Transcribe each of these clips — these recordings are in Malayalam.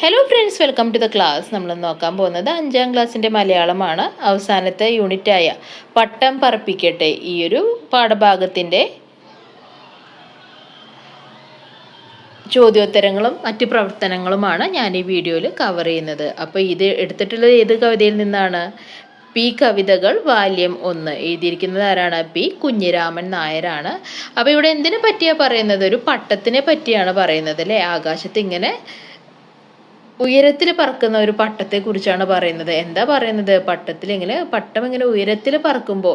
Hello friends welcome to the class നമ്മൾ നോക്കാൻ പോകുന്നത് അഞ്ചാം ക്ലാസ്സിന്റെ മലയാളമാണ്. അവസാനത്തെ യൂണിറ്റായ പട്ടം പറപ്പിക്കട്ടെ ഈ ഒരു പാഠഭാഗത്തിന്റെ ചോദ്യോത്തരങ്ങളും മറ്റ് പ്രവർത്തനങ്ങളുമാണ് ഞാൻ ഈ വീഡിയോയിൽ കവർ ചെയ്യുന്നത്. അപ്പോൾ ഇത് എടുത്തിട്ടുള്ളത് ഏത് കവിതയിൽ നിന്നാണ്? പി കവിതകൾ വാല്യം ഒന്ന്. എഴുതിയിരിക്കുന്നത് ആരാണ്? പി കുഞ്ഞിരാമൻ നായരാണ്. അപ്പോൾ ഇവിടെ എന്തിനെ പറ്റിയാണ് പറയുന്നത്? ഒരു പട്ടത്തിനെ പറ്റിയാണ് പറയുന്നത് അല്ലേ? ആകാശത്ത് ഇങ്ങനെ ഉയരത്തിൽ പറക്കുന്ന ഒരു പട്ടത്തെ കുറിച്ചാണ് പറയുന്നത്. എന്താ പറയുന്നത്? പട്ടത്തിൽ ഇങ്ങനെ പട്ടം ഇങ്ങനെ ഉയരത്തിൽ പറക്കുമ്പോൾ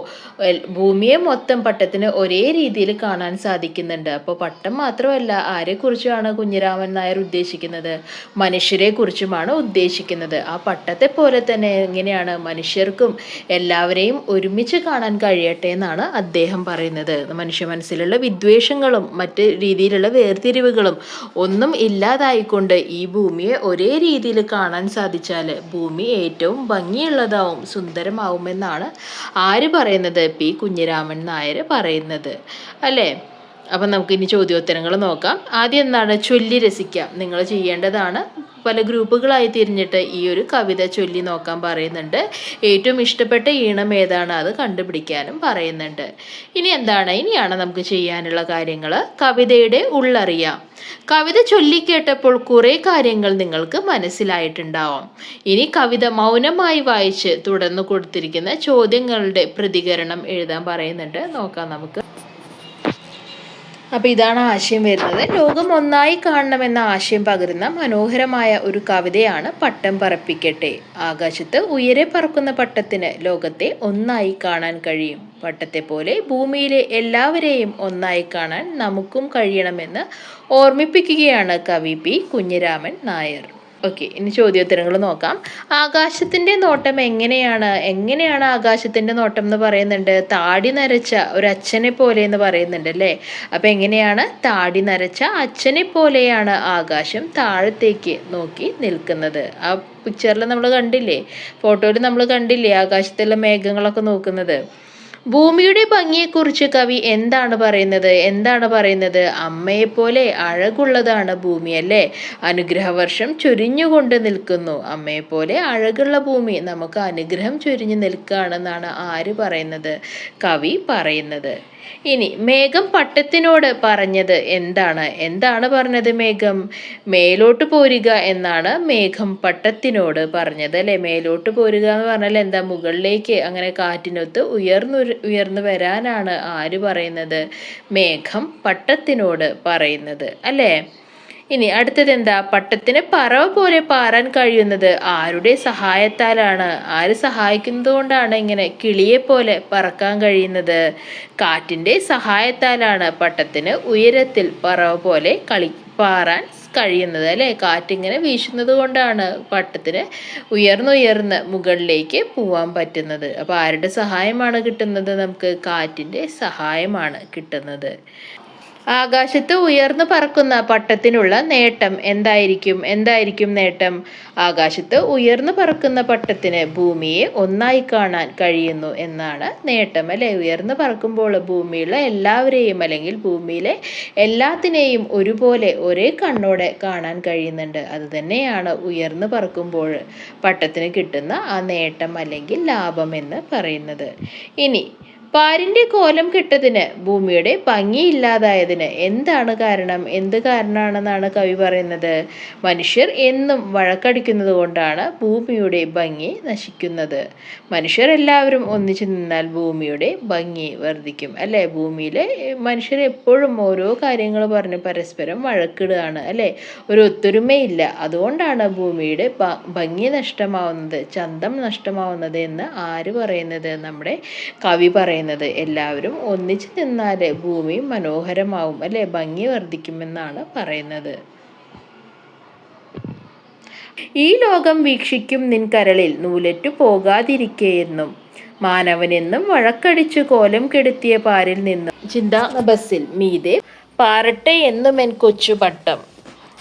ഭൂമിയെ മൊത്തം പട്ടത്തിന് ഒരേ രീതിയിൽ കാണാൻ സാധിക്കുന്നുണ്ട്. അപ്പോൾ പട്ടം മാത്രമല്ല ആരെക്കുറിച്ചാണ് കുഞ്ഞിരാമൻ നായർ ഉദ്ദേശിക്കുന്നത്? മനുഷ്യരെ കുറിച്ചുമാണ് ഉദ്ദേശിക്കുന്നത്. ആ പട്ടത്തെ പോലെ തന്നെ എങ്ങനെയാണ് മനുഷ്യർക്കും എല്ലാവരെയും ഒരുമിച്ച് കാണാൻ കഴിയട്ടെ എന്നാണ് അദ്ദേഹം പറയുന്നത്. മനുഷ്യ മനസ്സിലുള്ള വിദ്വേഷങ്ങളും മറ്റ് രീതിയിലുള്ള വേർതിരിവുകളും ഒന്നും ഇല്ലാതായിക്കൊണ്ട് ഈ ഭൂമിയെ ഒരേ രീതിയിൽ കാണാൻ സാധിച്ചാൽ ഭൂമി ഏറ്റവും ഭംഗിയുള്ളതാവും സുന്ദരമാവുമെന്നാണ് ആര് പറയുന്നത്? പി. കുഞ്ഞിരാമൻ നായർ പറയുന്നത്. അല്ലേ? അപ്പം നമുക്ക് ഇനി ചോദ്യോത്തരങ്ങൾ നോക്കാം. ആദ്യം എന്താണ്? ചൊല്ലി രസിക്കാം. നിങ്ങൾ ചെയ്യേണ്ടതാണ് പല ഗ്രൂപ്പുകളായി തിരിഞ്ഞിട്ട് ഈ ഒരു കവിത ചൊല്ലി നോക്കാൻ പറയുന്നുണ്ട്. ഏറ്റവും ഇഷ്ടപ്പെട്ട ഈണം ഏതാണ്? അത് കണ്ടുപിടിക്കാനും പറയുന്നുണ്ട്. ഇനി എന്താണ്? ഇനിയാണ് നമുക്ക് ചെയ്യാനുള്ള കാര്യങ്ങൾ. കവിതയുടെ ഉള്ളറിയാം. കവിത ചൊല്ലിക്കേട്ടപ്പോൾ കുറേ കാര്യങ്ങൾ നിങ്ങൾക്ക് മനസ്സിലായിട്ടുണ്ടാവാം. ഇനി കവിത മൗനമായി വായിച്ച് തുടർന്ന് കൊടുത്തിരിക്കുന്ന ചോദ്യങ്ങളുടെ പ്രതികരണം എഴുതാൻ പറയുന്നുണ്ട്. നോക്കാം നമുക്ക്. അപ്പോൾ ഇതാണ് ആശയം വരുന്നത്. ലോകം ഒന്നായി കാണണമെന്ന ആശയം പകരുന്ന മനോഹരമായ ഒരു കവിതയാണ് പട്ടം പറപ്പിക്കട്ടെ. ആകാശത്ത് ഉയരെ പറക്കുന്ന പട്ടത്തിന് ലോകത്തെ ഒന്നായി കാണാൻ കഴിയും. പട്ടത്തെ പോലെ ഭൂമിയിലെ എല്ലാവരെയും ഒന്നായി കാണാൻ നമുക്കും കഴിയണമെന്ന് ഓർമ്മിപ്പിക്കുകയാണ് കവി പി കുഞ്ഞിരാമൻ നായർ. ഓക്കെ ഇനി ചോദ്യോത്തരങ്ങൾ നോക്കാം. ആകാശത്തിന്റെ നോട്ടം എങ്ങനെയാണ്? എങ്ങനെയാണ് ആകാശത്തിന്റെ നോട്ടം എന്ന് പറയുന്നുണ്ട്? താടി നരച്ച ഒരു അച്ഛനെ പോലെ എന്ന് പറയുന്നുണ്ട് അല്ലേ? അപ്പം എങ്ങനെയാണ്? താടി നരച്ച അച്ഛനെ പോലെയാണ് ആകാശം താഴത്തേക്ക് നോക്കി നിൽക്കുന്നത്. ആ പിക്ചറിൽ നമ്മൾ കണ്ടില്ലേ? ഫോട്ടോയിൽ നമ്മൾ കണ്ടില്ലേ ആകാശത്തുള്ള മേഘങ്ങളൊക്കെ നോക്കുന്നത്? ഭൂമിയുടെ ഭംഗിയെക്കുറിച്ച് കവി എന്താണ് പറയുന്നത്? എന്താണ് പറയുന്നത്? അമ്മയെപ്പോലെ അഴകുള്ളതാണ് ഭൂമി അല്ലേ അനുഗ്രഹവർഷം ചൊരിഞ്ഞുകൊണ്ട് നിൽക്കുന്നു. അമ്മയെപ്പോലെ അഴകുള്ള ഭൂമി. നമുക്ക് അനുഗ്രഹം ചൊരിഞ്ഞു നിൽക്കുകയാണെന്നാണ് ആര് പറയുന്നത്? കവി പറയുന്നത്. ഇനി മേഘം പട്ടത്തിനോട് പറഞ്ഞത് എന്താണ്? എന്താണ് പറഞ്ഞത് മേഘം? മേലോട്ട് പോരുക എന്നാണ് മേഘം പട്ടത്തിനോട് പറഞ്ഞത് അല്ലെ? മേലോട്ട് പോരുക എന്ന് പറഞ്ഞാൽ എന്താ? മുകളിലേക്ക് അങ്ങനെ കാറ്റിനൊത്ത് ഉയർന്നു ഉയർന്നു വരാനാണ് ആര് പറയുന്നത്? മേഘം പട്ടത്തിനോട് പറയുന്നത്. അല്ലേ? ഇനി അടുത്തത് എന്താ? പട്ടത്തിന് പറവ പോലെ പാറാൻ കഴിയുന്നത് ആരുടെ സഹായത്താലാണ്? ആര് സഹായിക്കുന്നത് കൊണ്ടാണ് ഇങ്ങനെ കിളിയെ പോലെ പറക്കാൻ കഴിയുന്നത്? കാറ്റിന്റെ സഹായത്താലാണ് പട്ടത്തിന് ഉയരത്തിൽ പറവ പോലെ കളി പാറാൻ കഴിയുന്നത് അല്ലേ? കാറ്റിങ്ങനെ വീശുന്നത് കൊണ്ടാണ് പട്ടത്തിന് ഉയർന്നുയർന്ന് മുകളിലേക്ക് പോവാൻ പറ്റുന്നത്. അപ്പോൾ ആരുടെ സഹായമാണ് കിട്ടുന്നത്? നമുക്ക് കാറ്റിന്റെ സഹായമാണ് കിട്ടുന്നത്. ആകാശത്ത് ഉയർന്നു പറക്കുന്ന പട്ടത്തിനുള്ള നേട്ടം എന്തായിരിക്കും? എന്തായിരിക്കും നേട്ടം? ആകാശത്ത് ഉയർന്നു പറക്കുന്ന പട്ടത്തിന് ഭൂമിയെ ഒന്നായി കാണാൻ കഴിയുന്നു എന്നാണ് നേട്ടം അല്ലെ? ഉയർന്നു പറക്കുമ്പോൾ ഭൂമിയിലെ എല്ലാവരെയും അല്ലെങ്കിൽ ഭൂമിയിലെ എല്ലാത്തിനെയും ഒരുപോലെ ഒരേ കണ്ണോടെ കാണാൻ കഴിയുന്നുണ്ട്. അത് തന്നെയാണ് ഉയർന്നു പറക്കുമ്പോൾ പട്ടത്തിന് കിട്ടുന്ന ആ നേട്ടം അല്ലെങ്കിൽ ലാഭം എന്ന് പറയുന്നത്. ഇനി പാരിന്റെ കോലം കെട്ടതിന് ഭൂമിയുടെ ഭംഗിയില്ലാതായതിന് എന്താണ് കാരണം? എന്ത് കാരണമാണെന്നാണ് കവി പറയുന്നത്. മനുഷ്യർ എന്നും വഴക്കടിക്കുന്നത് കൊണ്ടാണ് ഭൂമിയുടെ ഭംഗി നശിക്കുന്നത്. മനുഷ്യർ എല്ലാവരും ഒന്നിച്ചു നിന്നാൽ ഭൂമിയുടെ ഭംഗി വർദ്ധിക്കും. അല്ലേ? ഭൂമിയിലെ മനുഷ്യർ എപ്പോഴും ഓരോ കാര്യങ്ങൾ പറഞ്ഞ് പരസ്പരം വഴക്കിടുകയാണ്. അല്ലേ? ഒരു ഒത്തൊരുമയില്ല അതുകൊണ്ടാണ് ഭൂമിയുടെ ഭംഗി നഷ്ടമാവുന്നത് ചന്തം നഷ്ടമാവുന്നത് എന്ന് ആര് പറയുന്നത്? നമ്മുടെ കവി പറയുന്നത്. പറയുന്നത് എല്ലാവരും ഒന്നിച്ചു നിന്നാൽ ഭൂമി മനോഹരമാവും അല്ലെ? ഭംഗി വർദ്ധിക്കുമെന്നാണ് പറയുന്നത്. ഈ ലോകം വീക്ഷിക്കും നിൻ കരളിൽ നൂലറ്റു പോകാതിരിക്കേയെന്നും മാനവനെന്നും വഴക്കടിച്ചു കോലം കെടുത്തിയ പാരിൽ നിന്നും ചിന്താ ബസ്സിൽ മീതെ പാറട്ടെ എന്നും എൻ കൊച്ചു പട്ടം.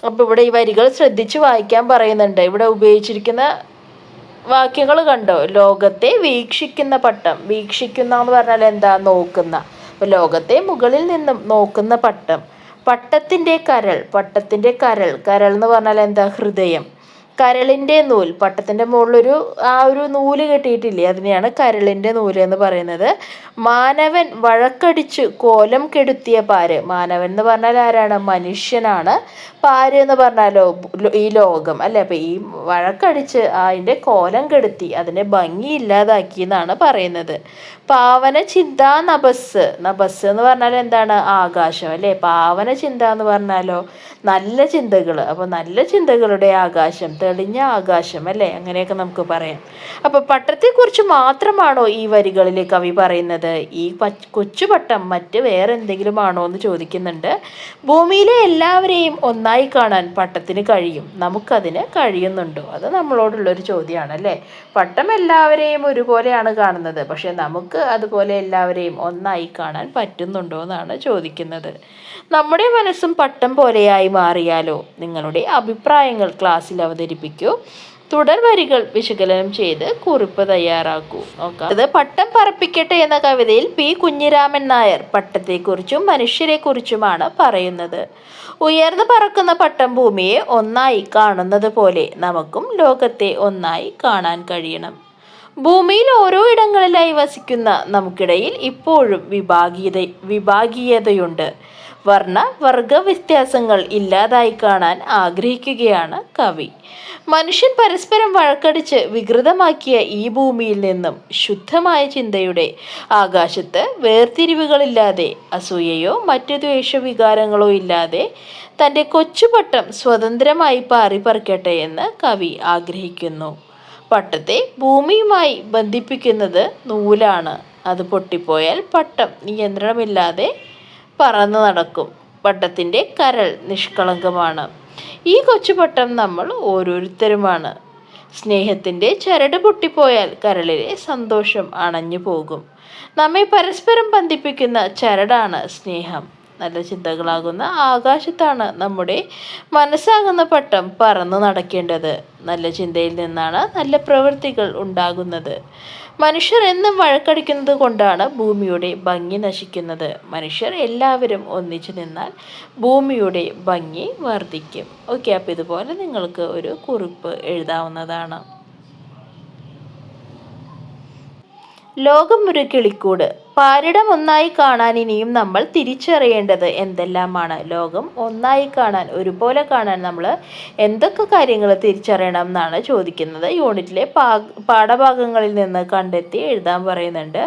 അപ്പോൾ ഇവിടെ ഈ വരികൾ ശ്രദ്ധിച്ചു വായിക്കാൻ പറയുന്നുണ്ട്. ഇവിടെ ഉപയോഗിച്ചിരിക്കുന്ന വാക്യങ്ങൾ കണ്ടോ? ലോകത്തെ വീക്ഷിക്കുന്ന പട്ടം. വീക്ഷിക്കുന്ന എന്ന് പറഞ്ഞാൽ എന്താ? നോക്കുന്ന. അപ്പോൾ ലോകത്തെ മുകളിൽ നിന്നും നോക്കുന്ന പട്ടം. പട്ടത്തിന്റെ കരൾ പട്ടത്തിന്റെ കരൾ. കരൾ എന്ന് പറഞ്ഞാൽ എന്താ? ഹൃദയം. കരളിന്റെ നൂൽ. പട്ടത്തിന്റെ മുകളിലൊരു ആ ഒരു നൂൽ കെട്ടിയിട്ടില്ലേ? അതിനെയാണ് കരളിന്റെ നൂൽ എന്ന് പറയുന്നത്. മാനവൻ വഴക്കടിച്ച് കോലം കെടുത്തിയ പാര്. മാനവൻ എന്ന് പറഞ്ഞാൽ ആരാണ്? മനുഷ്യനാണ് പാര് എന്ന് പറഞ്ഞാലോ? ഈ ലോകം. അല്ലേ? അപ്പം ഈ വഴക്കടിച്ച് അതിന്റെ കോലം കെടുത്തി അതിനെ ഭംഗി ഇല്ലാതാക്കി എന്നാണ് പറയുന്നത്. പാവന ചിന്ത നബസ്. നബസ് എന്ന് പറഞ്ഞാൽ എന്താണ്? ആകാശം. അല്ലേ? പാവന ചിന്ത എന്ന് പറഞ്ഞാലോ? നല്ല ചിന്തകൾ അപ്പോൾ നല്ല ചിന്തകളുടെ ആകാശം. തെളിഞ്ഞ ആകാശം അല്ലേ? അങ്ങനെയൊക്കെ നമുക്ക് പറയാം. അപ്പോൾ പട്ടത്തെക്കുറിച്ച് മാത്രമാണോ ഈ വരികളിൽ കവി പറയുന്നത്? ഈ കൊച്ചുപട്ടം മറ്റ് വേറെ എന്തെങ്കിലും ആണോ എന്ന് ചോദിക്കുന്നുണ്ട്. ഭൂമിയിലെ എല്ലാവരെയും ഒന്നായി കാണാൻ പട്ടത്തിന് കഴിയും. നമുക്കതിന് കഴിയുന്നുണ്ടോ? അത് നമ്മളോടുള്ളൊരു ചോദ്യമാണ് അല്ലേ? പട്ടം എല്ലാവരെയും ഒരുപോലെയാണ് കാണുന്നത്. പക്ഷേ നമുക്ക് അതുപോലെ എല്ലാവരെയും ഒന്നായി കാണാൻ പറ്റുന്നുണ്ടോ എന്നാണ് ചോദിക്കുന്നത്. നമ്മുടെ മനസ്സും പട്ടം പോലെയായി മാറിയാലോ? നിങ്ങളുടെ അഭിപ്രായങ്ങൾ ക്ലാസ്സിൽ അവതരിപ്പിക്കൂ. തുടർ വരികൾ വിശകലനം ചെയ്ത് കുറിപ്പ് തയ്യാറാക്കൂ. നോക്കാം. അത് പട്ടം പറപ്പിക്കട്ടെ എന്ന കവിതയിൽ പി. കുഞ്ഞിരാമൻ നായർ പട്ടത്തെക്കുറിച്ചും മനുഷ്യരെക്കുറിച്ചുമാണ് പറയുന്നത്. ഉയർന്നു പറക്കുന്ന പട്ടം ഭൂമിയെ ഒന്നായി കാണുന്നത് പോലെ നമുക്കും ലോകത്തെ ഒന്നായി കാണാൻ കഴിയണം. ഭൂമിയിൽ ഓരോ ഇടങ്ങളിലായി വസിക്കുന്ന നമുക്കിടയിൽ ഇപ്പോഴും വിഭാഗീയത വിഭാഗീയതയുണ്ട്. വർണ വർഗ വ്യത്യാസങ്ങൾ ഇല്ലാതായി കാണാൻ ആഗ്രഹിക്കുകയാണ് കവി. മനുഷ്യൻ പരസ്പരം വഴക്കടിച്ച് വികൃതമാക്കിയ ഈ ഭൂമിയിൽ നിന്നും ശുദ്ധമായ ചിന്തയുടെ ആകാശത്ത് വേർതിരിവുകളില്ലാതെ അസൂയയോ മറ്റു ദ്വേഷവികാരങ്ങളോ ഇല്ലാതെ തന്റെ കൊച്ചുപട്ടം സ്വതന്ത്രമായി പാറിപ്പറിക്കട്ടെ എന്ന് കവി ആഗ്രഹിക്കുന്നു. പട്ടത്തെ ഭൂമിയുമായി ബന്ധിപ്പിക്കുന്നത് നൂലാണ്. അത് പൊട്ടിപ്പോയാൽ പട്ടം നിയന്ത്രണമില്ലാതെ പറന്നു നടക്കും. പട്ടത്തിന്റെ കരൾ നിഷ്കളങ്കമാണ്. ഈ കൊച്ചുപട്ടം നമ്മൾ ഓരോരുത്തരുമാണ്. സ്നേഹത്തിന്റെ ചരട് പൊട്ടിപ്പോയാൽ കരളിലെ സന്തോഷം അണഞ്ഞു പോകും. നമ്മെ പരസ്പരം ബന്ധിപ്പിക്കുന്ന ചരടാണ് സ്നേഹം. നല്ല ചിന്തകളാകുന്ന ആകാശത്താണ് നമ്മുടെ മനസ്സാകുന്ന പട്ടം പറന്നു നടക്കേണ്ടത്. നല്ല ചിന്തയിൽ നിന്നാണ് നല്ല പ്രവൃത്തികൾ ഉണ്ടാകുന്നത്. മനുഷ്യർ എന്നും വഴക്കടിക്കുന്നത് കൊണ്ടാണ് ഭൂമിയുടെ ഭംഗി നശിക്കുന്നത്. മനുഷ്യർ എല്ലാവരും ഒന്നിച്ചു നിന്നാൽ ഭൂമിയുടെ ഭംഗി വർദ്ധിക്കും. ഓക്കെ അപ്പോൾ ഇതുപോലെ നിങ്ങൾക്ക് ഒരു കുറിപ്പ് എഴുതാവുന്നതാണ്. ലോകം ഒരു കിളിക്കൂട്. പാരിടം ഒന്നായി കാണാൻ ഇനിയും നമ്മൾ തിരിച്ചറിയേണ്ടത് എന്തെല്ലാമാണ്? ലോകം ഒന്നായി കാണാൻ ഒരുപോലെ കാണാൻ നമ്മൾ എന്തൊക്കെ കാര്യങ്ങൾ തിരിച്ചറിയണം എന്നാണ് ചോദിക്കുന്നത്. യൂണിറ്റിലെ പാഠഭാഗങ്ങളിൽ നിന്ന് കണ്ടെത്തി എഴുതാൻ പറയുന്നുണ്ട്.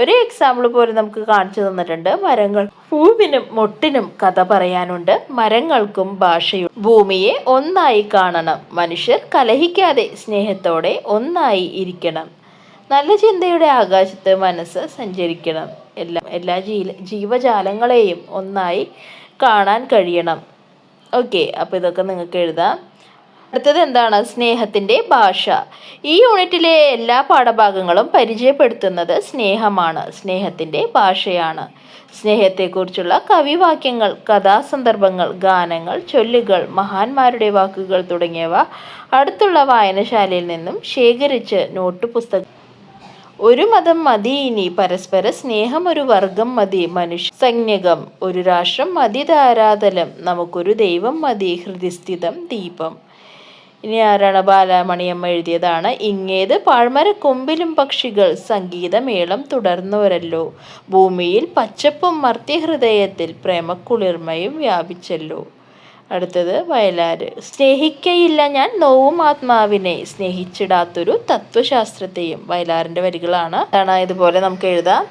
ഒരു എക്സാമ്പിൾ പോലെ നമുക്ക് കാണിച്ചു തന്നിട്ടുണ്ട്. മരങ്ങൾ പൂവിനും മുട്ടിനും കഥ പറയാനുണ്ട്. മരങ്ങൾക്കും ഭാഷയും ഭൂമിയെ ഒന്നായി കാണണം. മനുഷ്യർ കലഹിക്കാതെ സ്നേഹത്തോടെ ഒന്നായി ഇരിക്കണം. നല്ല ചിന്തയുടെ ആകാശത്ത് മനസ്സ് സഞ്ചരിക്കണം. എല്ലാ എല്ലാ ജീ ജീവജാലങ്ങളെയും ഒന്നായി കാണാൻ കഴിയണം. ഓക്കെ അപ്പോൾ ഇതൊക്കെ നിങ്ങൾക്ക് എഴുതാം. അടുത്തത് എന്താണ്? സ്നേഹത്തിന്റെ ഭാഷ. ഈ യൂണിറ്റിലെ എല്ലാ പാഠഭാഗങ്ങളും പരിചയപ്പെടുത്തുന്നത് സ്നേഹമാണ്. സ്നേഹത്തിന്റെ ഭാഷയാണ്. സ്നേഹത്തെക്കുറിച്ചുള്ള കവിവാക്യങ്ങൾ കഥാസന്ദർഭങ്ങൾ ഗാനങ്ങൾ ചൊല്ലുകൾ മഹാന്മാരുടെ വാക്കുകൾ തുടങ്ങിയവ അടുത്തുള്ള വായനശാലയിൽ നിന്നും ശേഖരിച്ച് നോട്ട് പുസ്തകം ഒരു മതം മതി ഇനി പരസ്പര സ്നേഹം ഒരു വർഗം മതി മനുഷ്യ സൈന്യകം. ഒരു രാഷ്ട്രം മതി ധാരാതലം. നമുക്കൊരു ദൈവം മതി ഹൃദയസ്ഥിതം ദീപം. ഇനി ആരാണ് ബാലാമണിയമ്മ എഴുതിയതാണ്? ഇങ്ങേത് പാഴ്മര കൊമ്പിലും പക്ഷികൾ. സംഗീതമേളം തുടർന്നവരല്ലോ. ഭൂമിയിൽ പച്ചപ്പും മർത്യഹൃദയത്തിൽ പ്രേമക്കുളിർമയും വ്യാപിച്ചല്ലോ. അടുത്തത് വയലാർ സ്നേഹിക്കയില്ല ഞാൻ നോവും ആത്മാവിനെ. സ്നേഹിച്ചിടാത്തൊരു തത്വശാസ്ത്രത്തെയും വയലാറിന്റെ വരികളാണ്. അതാണ് ഇതുപോലെ നമുക്ക് എഴുതാം.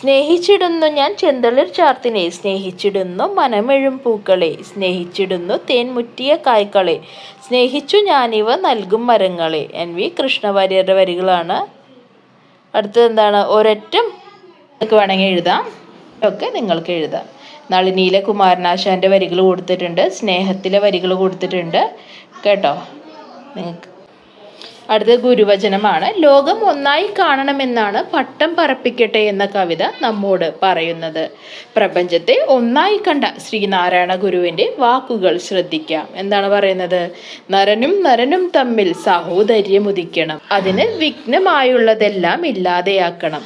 സ്നേഹിച്ചിടുന്നു ഞാൻ ചെന്തളിർ ചാർത്തിനെ. സ്നേഹിച്ചിടുന്നു മനമെഴും പൂക്കളെ. സ്നേഹിച്ചിടുന്നു തേൻ മുറ്റിയ കായ്ക്കളെ. സ്നേഹിച്ചു ഞാനിവ നൽകും മരങ്ങളെ. എൻ വി കൃഷ്ണവാര്യരുടെ വരികളാണ്. അടുത്തത് എന്താണ്? ഒരൊറ്റം. നമുക്ക് വേണമെങ്കിൽ എഴുതാം. ഒക്കെ നിങ്ങൾക്ക് എഴുതാം. നളിനിയിലെ കുമാരനാശാന്റെ വരികൾ കൊടുത്തിട്ടുണ്ട് സ്നേഹത്തിലെ വരികൾ കൊടുത്തിട്ടുണ്ട്. കേട്ടോ? നിങ്ങൾക്ക്. അടുത്ത ഗുരുവചനമാണ് ലോകം ഒന്നായി കാണണമെന്നാണ് പട്ടം പറപ്പിക്കട്ടെ എന്ന കവിത നമ്മോട് പറയുന്നത്. പ്രപഞ്ചത്തെ ഒന്നായി കണ്ട ശ്രീനാരായണ ഗുരുവിന്റെ വാക്കുകൾ ശ്രദ്ധിക്കാം. എന്താണ് പറയുന്നത്? നരനും നരനും തമ്മിൽ സഹോദര്യം ഉദിക്കണം അതിന് വിഘ്നമായുള്ളതെല്ലാം ഇല്ലാതെയാക്കണം.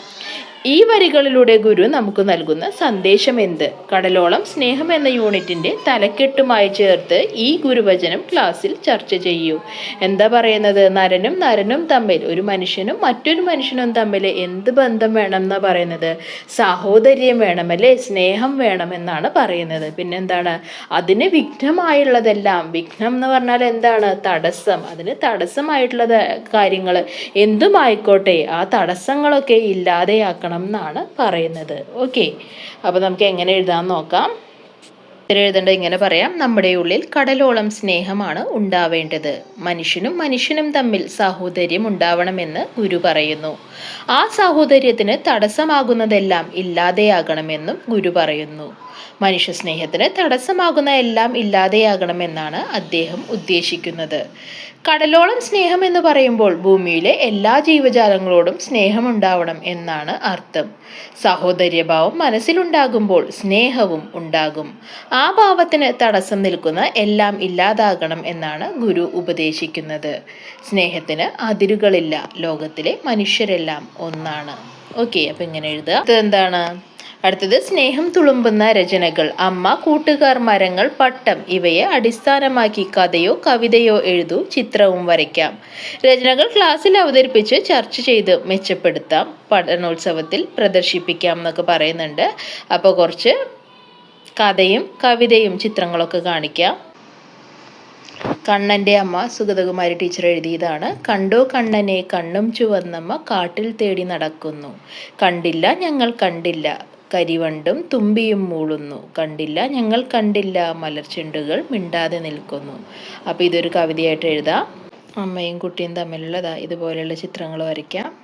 ഈ വരികളിലൂടെ ഗുരു നമുക്ക് നൽകുന്ന സന്ദേശം എന്ത്? കടലോളം സ്നേഹം എന്ന യൂണിറ്റിന്റെ തലക്കെട്ടുമായി ചേർത്ത് ഈ ഗുരുവചനം ക്ലാസ്സിൽ ചർച്ച ചെയ്യൂ. എന്താ പറയുന്നത്? നരനും നരനും തമ്മിൽ ഒരു മനുഷ്യനും മറ്റൊരു മനുഷ്യനും തമ്മിൽ എന്ത് ബന്ധം വേണം എന്നാ പറയുന്നത്? സാഹോദര്യം വേണമല്ലേ? സ്നേഹം വേണം എന്നാണ് പറയുന്നത്. പിന്നെന്താണ്? അതിന് വിഘ്നമായുള്ളതെല്ലാം വിഘ്നം എന്ന് പറഞ്ഞാൽ എന്താണ്? തടസ്സം. അതിന് തടസ്സമായിട്ടുള്ളത് കാര്യങ്ങൾ എന്തുമായിക്കോട്ടെ ആ തടസ്സങ്ങളൊക്കെ ഇല്ലാതെയാക്കണം. എന്നാണ് പറയുന്നത്. ഓക്കെ അപ്പോൾ നമുക്ക് എങ്ങനെ എഴുതാൻ നോക്കാം? എഴുതേണ്ടത് ഇങ്ങനെ പറയാം. നമ്മുടെ ഉള്ളിൽ കടലോളം സ്നേഹമാണ് ഉണ്ടാവേണ്ടത്. മനുഷ്യനും മനുഷ്യനും തമ്മിൽ സാഹോദര്യം ഉണ്ടാവണമെന്ന് ഗുരു പറയുന്നു. ആ സാഹോദര്യത്തിന് തടസ്സമാകുന്നതെല്ലാം ഇല്ലാതെയാകണമെന്നും ഗുരു പറയുന്നു. മനുഷ്യ സ്നേഹത്തിന് തടസ്സമാകുന്ന എല്ലാം ഇല്ലാതെയാകണമെന്നാണ് അദ്ദേഹം ഉദ്ദേശിക്കുന്നത്. കടലോളം സ്നേഹം എന്ന് പറയുമ്പോൾ ഭൂമിയിലെ എല്ലാ ജീവജാലങ്ങളോടും സ്നേഹമുണ്ടാവണം എന്നാണ് അർത്ഥം. സഹോദര്യഭാവം മനസ്സിലുണ്ടാകുമ്പോൾ സ്നേഹവും ഉണ്ടാകും. ആ ഭാവത്തിന് തടസ്സം നിൽക്കുന്ന എല്ലാം ഇല്ലാതാകണം എന്നാണ് ഗുരു ഉപദേശിക്കുന്നത്. സ്നേഹത്തിന് അതിരുകളില്ല. ലോകത്തിലെ മനുഷ്യരെല്ലാം ഒന്നാണ്. ഓക്കെ അപ്പൊ ഇങ്ങനെ എഴുതുക. ഇത് എന്താണ് അടുത്തത് സ്നേഹം തുളുമ്പുന്ന രചനകൾ. അമ്മ കൂട്ടുകാർ മരങ്ങൾ പട്ടം ഇവയെ അടിസ്ഥാനമാക്കി കഥയോ കവിതയോ എഴുതൂ ചിത്രവും വരയ്ക്കാം. രചനകൾ ക്ലാസ്സിൽ അവതരിപ്പിച്ച് ചർച്ച ചെയ്ത് മെച്ചപ്പെടുത്താം പഠനോത്സവത്തിൽ പ്രദർശിപ്പിക്കാം എന്നൊക്കെ പറയുന്നുണ്ട്. അപ്പോൾ കുറച്ച് കഥയും കവിതയും ചിത്രങ്ങളൊക്കെ കാണിക്കാം. കണ്ണന്റെ അമ്മ സുഗതകുമാരി ടീച്ചർ എഴുതിയതാണ് കണ്ടോ കണ്ണനെ കണ്ണും ചുവന്നമ്മ കാട്ടിൽ തേടി നടക്കുന്നു. കണ്ടില്ല ഞങ്ങൾ കണ്ടില്ല. കരിവണ്ടും തുമ്പിയും മൂളുന്നു. കണ്ടില്ല ഞങ്ങൾ കണ്ടില്ല. മലർചെണ്ടുകൾ മിണ്ടാതെ നിൽക്കുന്നു. അപ്പോൾ ഇതൊരു കവിതയായിട്ട് എഴുതാം. അമ്മയും കുട്ടിയും തമ്മിലുള്ളതാ. ഇതുപോലെയുള്ള ചിത്രങ്ങൾ വരയ്ക്കാം.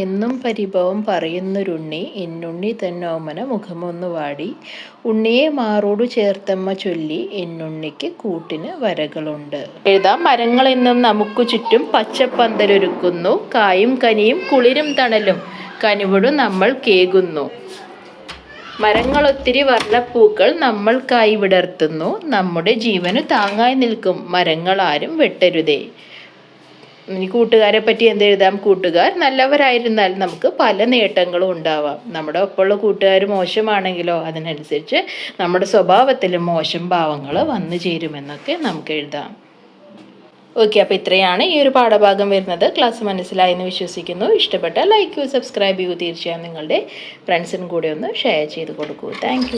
എന്നും പരിഭവം പറയുന്നൊരുണ്ണി എന്നുണ്ണി തന്നോമന മുഖമൊന്നു വാടി. ഉണ്ണിയെ മാറോടു ചേർത്തമ്മ ചൊല്ലി എന്നുണ്ണിക്ക് കൂട്ടിന് വരകളുണ്ട്. എഴുതാം മരങ്ങൾ എന്നും നമുക്ക് ചുറ്റും പച്ചപ്പന്തലൊരുക്കുന്നു. കായും കനിയും കുളിരും തണലും കനിവടും നമ്മൾ കേകുന്നു. മരങ്ങളൊത്തിരി വർണപ്പൂക്കൾ നമ്മൾക്കായി വിടർത്തുന്നു. നമ്മുടെ ജീവന് താങ്ങായി നിൽക്കും. മരങ്ങൾ ആരും വെട്ടരുതേ. ഇനി കൂട്ടുകാരെ പറ്റി എന്ത് എഴുതാം? കൂട്ടുകാർ നല്ലവരായിരുന്നാൽ നമുക്ക് പല നേട്ടങ്ങളും ഉണ്ടാവാം. നമ്മുടെ ഒപ്പമുള്ള കൂട്ടുകാർ മോശമാണെങ്കിലോ അതിനനുസരിച്ച് നമ്മുടെ സ്വഭാവത്തിലും മോശം ഭാവങ്ങൾ വന്നു ചേരുമെന്നൊക്കെ നമുക്ക് എഴുതാം. ഓക്കെ അപ്പോൾ ഇത്രയാണ് ഈ ഒരു പാഠഭാഗം വരുന്നത്. ക്ലാസ് മനസ്സിലായി എന്ന് വിശ്വസിക്കുന്നു. ഇഷ്ടപ്പെട്ട ലൈക്ക് ചെയ്യൂ സബ്സ്ക്രൈബ് ചെയ്യൂ. തീർച്ചയായും നിങ്ങളുടെ ഫ്രണ്ട്സിനും കൂടെ ഒന്ന് ഷെയർ ചെയ്ത് കൊടുക്കൂ. താങ്ക്